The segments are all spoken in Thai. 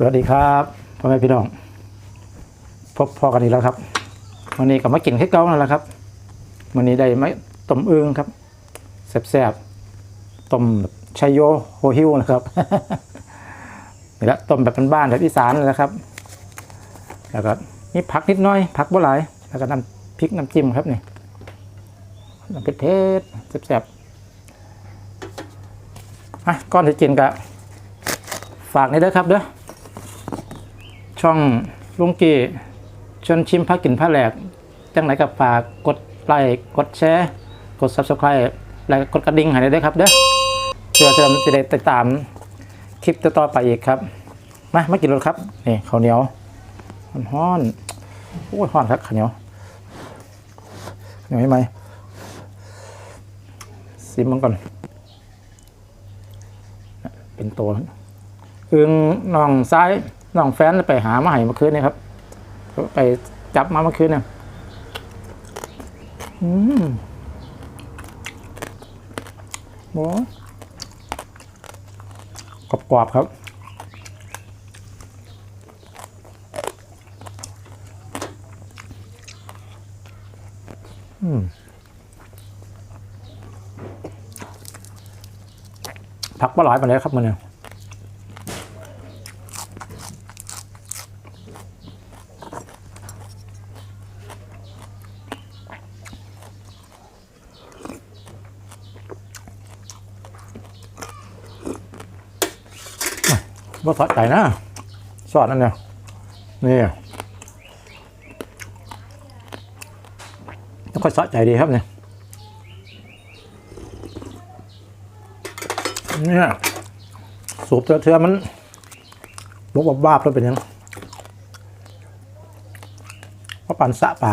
สวัสดีครับพ่อแม่พี่น้อง พบพอกันอีกแล้วครับวันนี้ก็มากินแค่เก้านั่นแหละครับวันนี้ได้ไม่ต้มอึ่งครับแซ่บๆต้มแบบชัยโยโฮฮิวนะครับนี่ละต้มแบบบ้านๆแบบอีสานเลยนะครับ แล้วก็มีผักนิดหน้อยผักบ่หลาย แล้วก็น้ำพริกน้ำจิ้มครับนี่น้ำเผ็ดเผ็ดๆแซ่บๆอะก่อนจะกินก็ฝากนี่เด้อครับเด้อ ช่องลุงกีชวนชิมพักกินผ้าแหลก จังไหนกับฝากกดไลค์กดแชร์ กด subscribe แล้วก็กดกระดิ่งให้ได้ด้วยครับเด้อเพื่อจะจะได้ติดตามคลิปต่อๆไปอีกครับ มามากินรถครับนี่ข้าวเหนียวมันฮ้อนโอ้ยฮ้อนครับข้าวเหนียวข้าวเหนียวให้ไหมซิมมันก่อน เป็นตัวอึงน้องซ้าย น้องแฟนไปหามาให้เมื่อคืนนี่ครับ ไปจับมาเมื่อคืนเนี่ยอืมโอ้กรอบกรอบๆครับอืมผักปลาหลายไปเลยครับมันเนี่ย ว่าสอดใจนะสอดนั่นเนี่ยนี่ไม่ค่อยสอดใจดีครับเนี่ยเนี่ยสูบเทือมันลุกบวาบแล้วเป็นยังเพราะปันสะป่า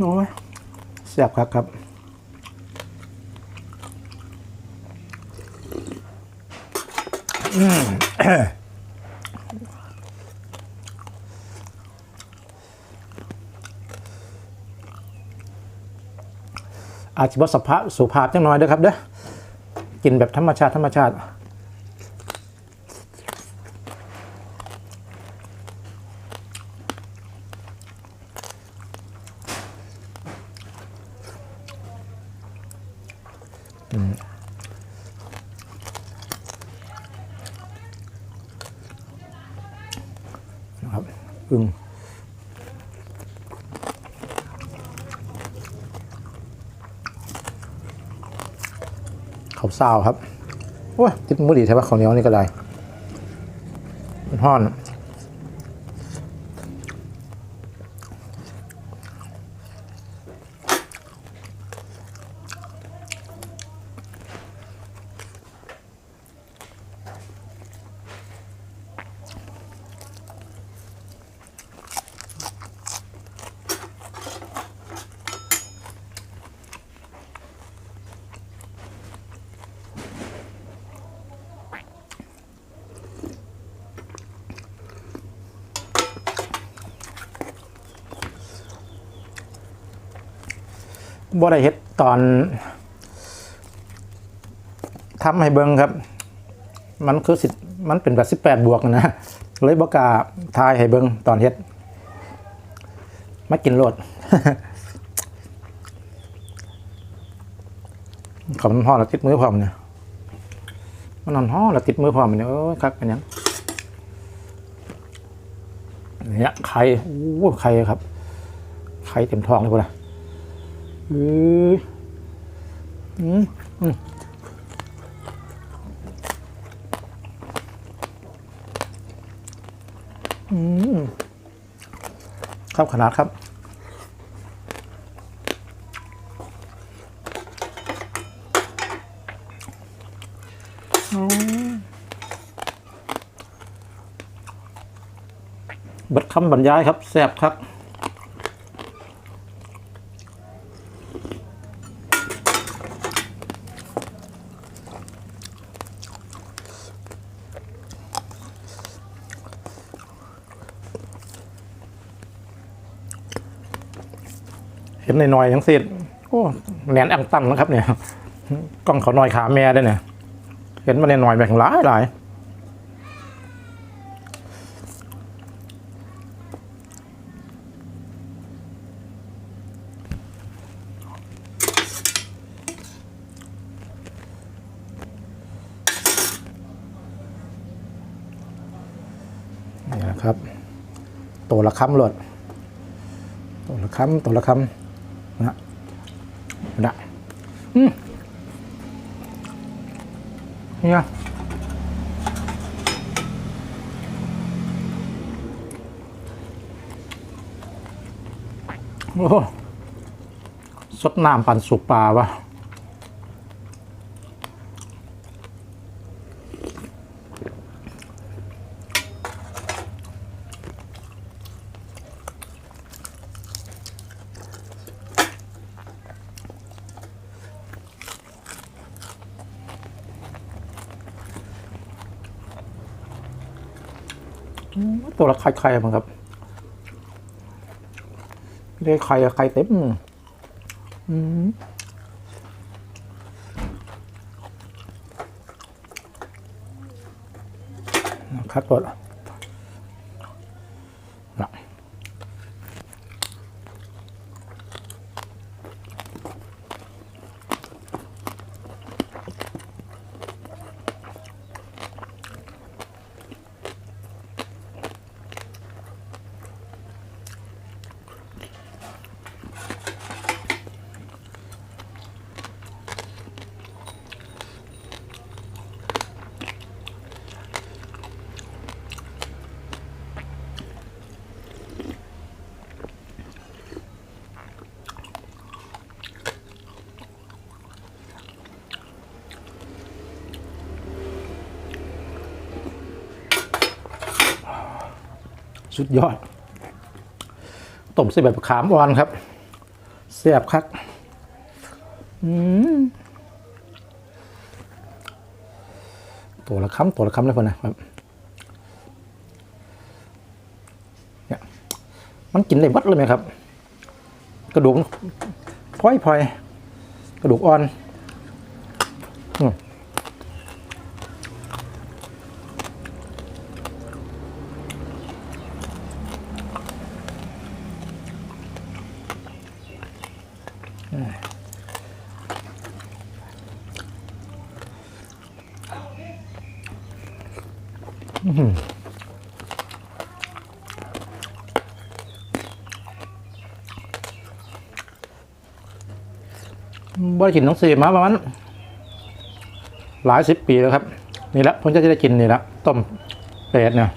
โอ้ยแซ่บครับครับอืมอาจจะบสภาพสุภาพจังน้อยเด้อครับเด้อกินแบบธรรมชาติธรรมชาติ นะครับอึ่ง ข้าวเศร้าครับโอ้ยติดมือดีใช่ปะข้าวเหนียวนี่ก็ได้มันห้อน บ่ได้เฮ็ดตอนทำให้เบิงครับ มันคือสิมันเป็นแบบสิบแปดบวกนะเลยบอกาทายให้เบิงตอนเฮ็ดมากินโลดขอบมันห่อแล้วติดมือพร้อมเนี่ยมันนอนห่อแล้วติดมือพร้อมเนี่ยโอ้ยคักเป็นยังเนี่ยไข่โอ้ไข่ครับไข่เต็มท้องเลยพวกน่ะ อืออืมอืมครับขนาดครับบิดคำบรรยายครับแซ่บครับ ห็นหน่อยๆทั้งสิ้นโอ้แหนนอังตันนะครับ เนี่ยกล้องเขาหน่อยขาแม่ด้วยเนี่ย เห็นมาหน่อยๆแบบหลายหลายนี่นะครับ ตัวละคำหลดตัวละคำตัวละคำ นะนะอืมเนี่ยโอ้สดน้ำปั่นสุปปลาวะ ตัวละไข่ไข่มั้งครับได้ไข่อะไข่เต็มอืมคัดตัว สุดยอดต้มใส่แบบขามอ่อนครับแซ่บคักอืมตัวละคำตัวละคำเลยคนนะครับเนี่ยมันกินได้หมดเลยไหมครับ กระดูกพลอยพลอยกระดูกอ่อน บ่ได้กินน้องเสีมาประมาณหลายสิบปีแล้วครับ นี่ละผมจะได้กินนี่ละต้มเป็ดเนี่ย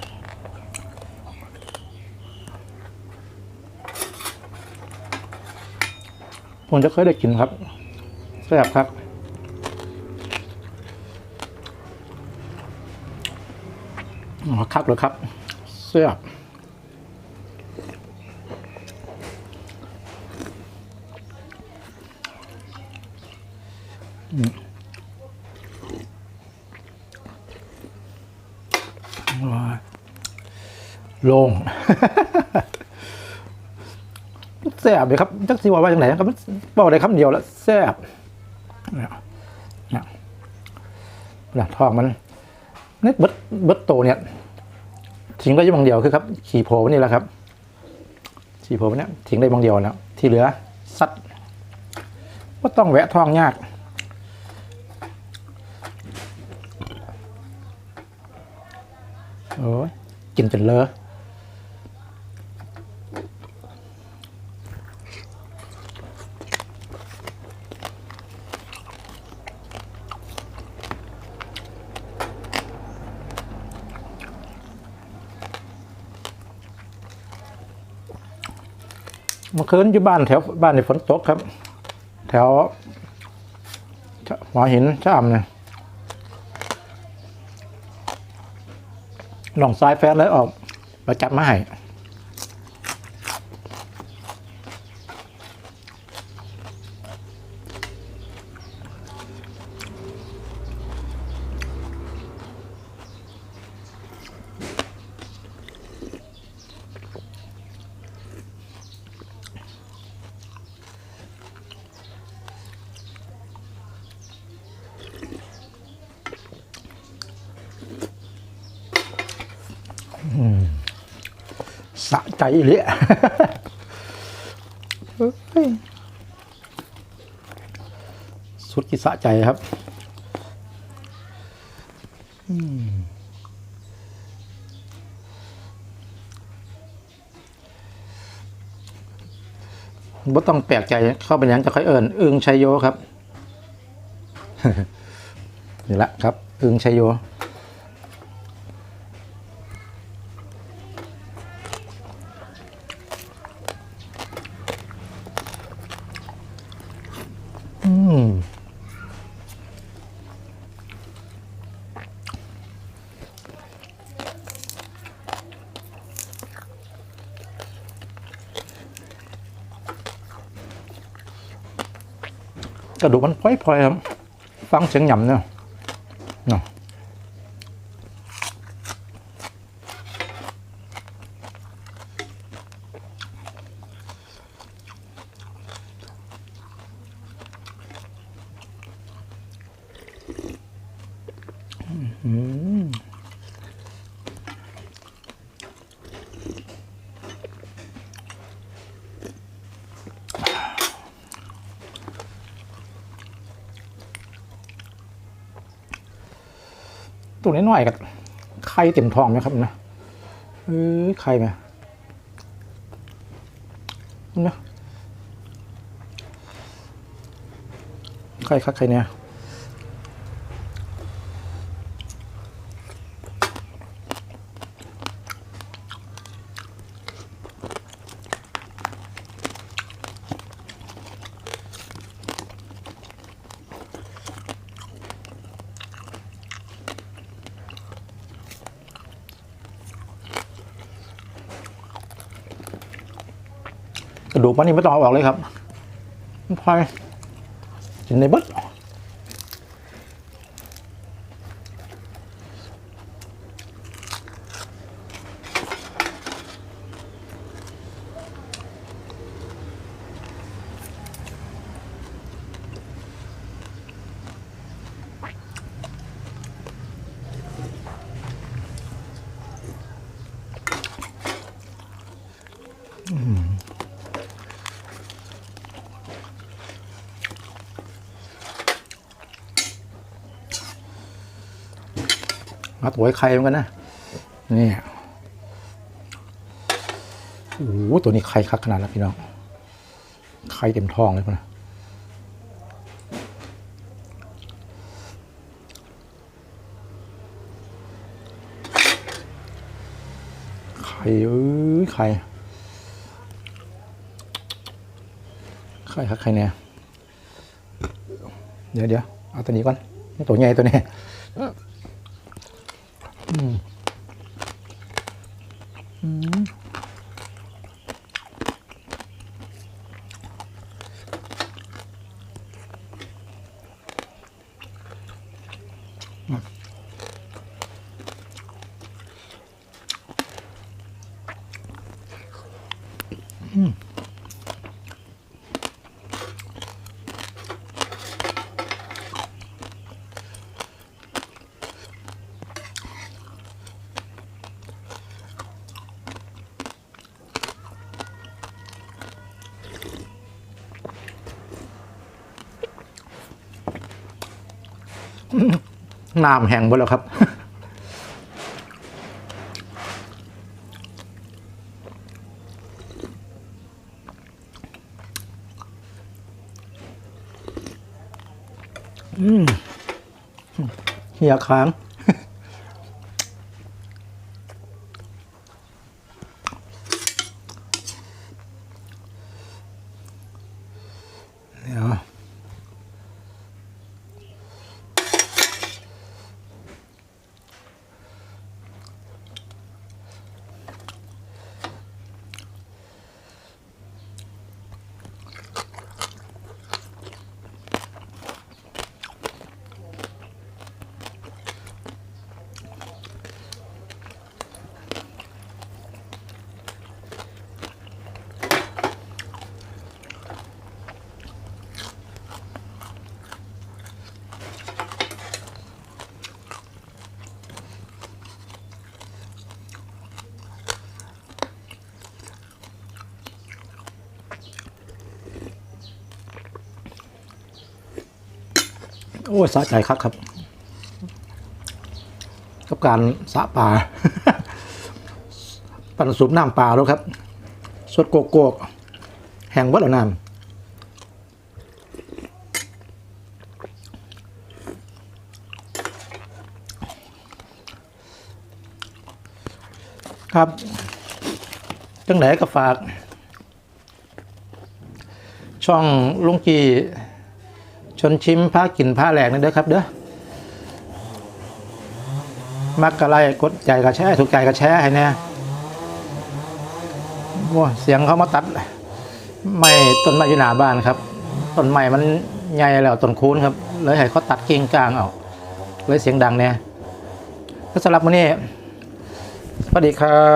ผมจะเคยได้กินครับแซ่บครับอ๋อครับเลยครับแซ่บว้ายโล่ง แซ่บเลยครับจักสิว่าว่าจังไหนครับมันบอกได้คำเดียวแล้วแซ่บเนี่ยเนี่ยหลังทองมันเนี่ยเบิดเบิดโตเนี่ยทิ้งได้อยังบางเดียวคือครับ ขี่โผล่นี่แหละครับขี่โผล่เนี่ยทิ้งได้บางเดียวแล้วที่เหลือซัดก็ต้องแวะทองยากโอ้ยกินจนเลอะ เมื่อคืนอยู่บ้านแถวบ้านในฝนตกครับ แถวหัวหินชะอำเนี่ยหลองซ้ายแฟนเลยออกประจับมาให้ ใจเลยเฮ้ยสุดที่สะใจครับอืมบ่ต้องแปลกใจเข้าไปยังจะค่อยเอิญอึงชัยโยครับ นี่ละครับ อึงชัยโย กระดูกมันพลอยๆครับ ฟังเสียงหย่ำเนี่ย ตัวนี้หน่อยกับไข่เต็มท้องไหมครับนะเออไข่ไหมนะไข่คักไข่เนี่ย กระดูกมันนี่ไม่ต้องเอาออกเลยครับมันพอยกินในเบิด มาตัวไข่เหมือนกันนะนี่โอ้โหตัวนี้ไข่คักขนาดนั้นพี่น้องไข่เต็มท้องเลยพอนะไข่เอ้ยไข่ไข่คักไข่เนี่ยเดี๋ยวเดี๋ยวเอาตัวนี้ก่อนตัวใหญ่ตัวนี้ 음. 음. 음. น้ำแห้งหมดแล้วครับอืมเหี่ยค้าง อ้ยสะใจครับครับ กับการสะปลาปั่นสูบน้ำปลาแล้วครับ สดโกโก้แห้งวัดละน้ำครับจังไหนก็ฝาก ช่องลุงกี ชนชิมผ้ากินผ้าแหลกนี่เด้อครับเด้อมักกะไลกดใจกระแชร์ถูกใจกระแชร์ให้แน่ว้าเสียงเขามาตัดไม้ต้นไม้อยู่หน้าบ้านครับต้นไม้มันใหญ่แล้วต้นคูนครับเลยให้เขาตัดกิ่งกลางเอาเลยเสียงดังเนี่ยก็สำหรับวันนี้สวัสดีครับ